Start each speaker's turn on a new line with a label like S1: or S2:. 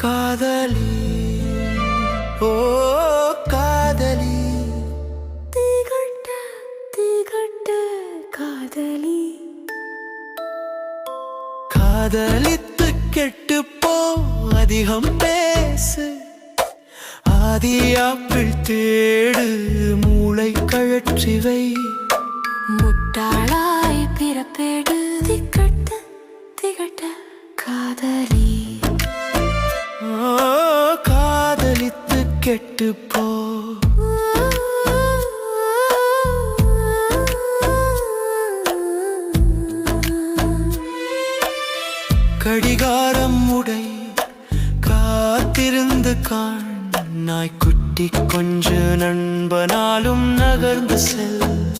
S1: காதலி ஓ காதலி. தீகட்ட தீகட்ட காதலி.
S2: காதலித்து கெட்டு போ அதிகம் பேசு. ஆதியாப்பிள் தேடு மூளை கழற்றிவை
S1: முட்டாளாய் பிறப்பேடு திகட்ட திகட்ட காதலி.
S2: கெட்டு போ கடிகாரம் உடை காத்திருந்து காண். நாய்க்குட்டி கொஞ்ச நண்பனாலும் நகர்ந்து செல்.